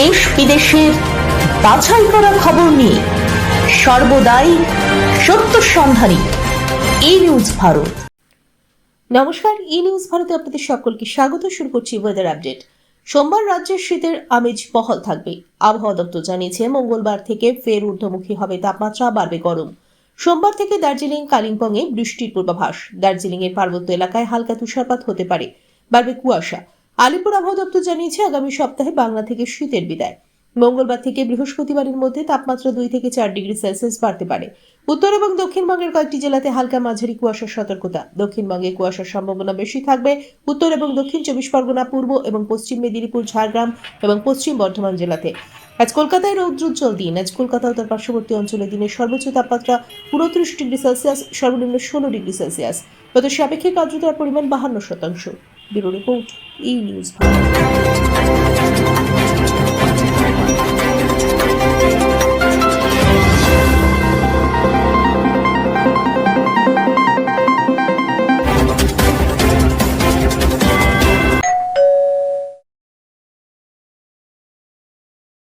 দেশ বিদেশের বাছাই করা খবর নিয়ে সর্বদাই সত্য সন্ধানী এই নিউজ ভারত। নমস্কার ই নিউজ ভারতে আপনাদের সকলকে স্বাগত। শুরু করছি ওয়েদার আপডেট সোমবার রাজ্যের শীতের আমেজ বহাল থাকবে। আবহাওয়া দপ্তর জানিয়েছে, মঙ্গলবার থেকে ফের ঊর্ধ্বমুখী হবে তাপমাত্রা, বাড়বে গরম। সোমবার থেকে দার্জিলিং, কালিম্পংয়ে বৃষ্টির পূর্বাভাস। দার্জিলিং এর পার্বত্য এলাকায় হালকা তুষারপাত হতে পারে। বাড়বে কুয়াশা। আলিপুর আবহাওয়া দপ্তর জানিয়েছে, আগামী সপ্তাহে বাংলা থেকে শীতের বিদায়। মঙ্গলবার থেকে বৃহস্পতিবারের মধ্যে তাপমাত্রা দুই থেকে চার ডিগ্রি সেলসিয়াস বাড়তে পারে। উত্তর এবং দক্ষিণবঙ্গের কয়েকটি জেলাতে হালকা মাঝারি কুয়াশার সতর্কতা। দক্ষিণবঙ্গে কুয়াশার সম্ভাবনা বেশি থাকবে। উত্তর এবং দক্ষিণ চব্বিশ পরগনা, পূর্ব এবং পশ্চিম মেদিনীপুর, ঝাড়গ্রাম এবং পশ্চিম বর্ধমান জেলাতে। আজ কলকাতায় রৌদ্রোজ্জ্বল দিন। আজ কলকাতা ও তার পার্শ্ববর্তী অঞ্চলে দিনের সর্বোচ্চ তাপমাত্রা উনত্রিশ ডিগ্রি সেলসিয়াস, সর্বনিম্ন ষোলো ডিগ্রি সেলসিয়াস। গত সাপেক্ষিক আর্দ্রতার পরিমাণ বাহান্ন শতাংশ। ব্যুরো রিপোর্ট ই নিউজ